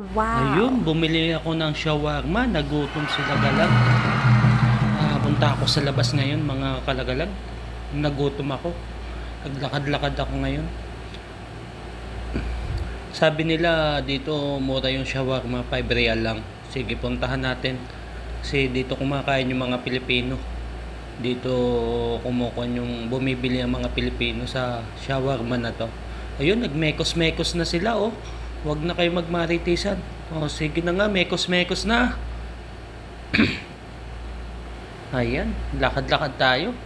Wow. Ayun, bumili ako ng shawarma. Nagutom sila galag. Ah, punta ako sa labas ngayon, mga kalagalag. Nagutom ako. Naglakad-lakad ako ngayon. Sabi nila dito mura yung shawarma, 5 real lang. Sige, puntahan natin. Kasi dito kumakain yung mga Pilipino. Dito kumukuha yung bumibili ang mga Pilipino sa shawarma na to. Ayun, nagmekos-mekos na sila oh. Huwag na kayo magmaritisan. Oh, sige na nga, mekos-mekos na. Ayan, lakad-lakad tayo.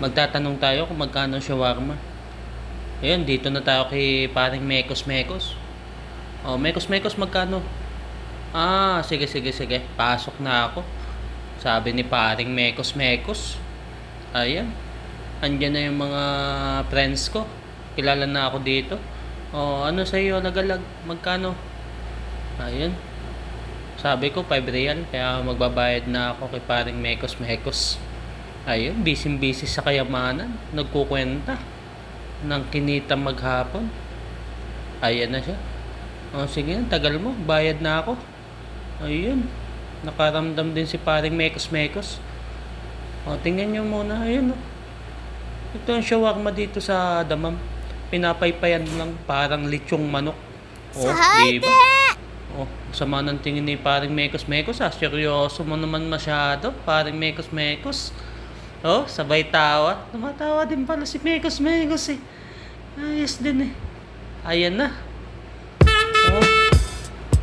Magtatanong tayo kung magkano shawarma. Ayan, dito na tayo kay paring Mekos Mekos. Oh, Mekos Mekos magkano? Ah, sige sige sige. Pasok na ako. Sabi ni paring Mekos Mekos. Ayan. Andiyan na yung mga friends ko. Kilala na ako dito. Oh, ano sa iyo nagalag? Magkano? Ayan. Sabi ko 5 real kaya magbabayad na ako kay paring Mekos Mekos. Ayun, busy-busy sa kayamanan. Nagkukwenta ng kinita maghapon. Ayan na siya. O sige, tagal mo. Bayad na ako. Ayun. Nakaramdam din si paring Mekos Mekos. O, tingnan nyo muna. Ayun, o. Ito ang shawarma dito sa damam. Pinapaypayan lang parang lechong manok. O, di ba? Oh, sama ng tingin ni paring Mekos Mekos ah. Seryoso mo naman masyado, paring Mekos Mekos. Oh, sabay tawa. Tumatawa din pala si Mekos Mekos eh. Ayos din eh. Ayan na. Oh,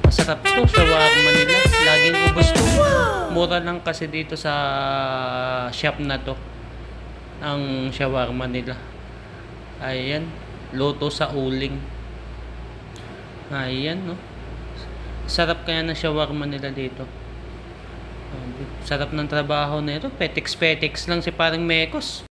masarap to, shawarma nila. Laging ubos to. Mura lang kasi dito sa shop na to. Ang shawarma nila. Ayan, luto sa uling. Ayan, no. Sarap kaya ng shawarma nila dito. Sarap ng trabaho nito. Petix-petix lang si parang Mekos.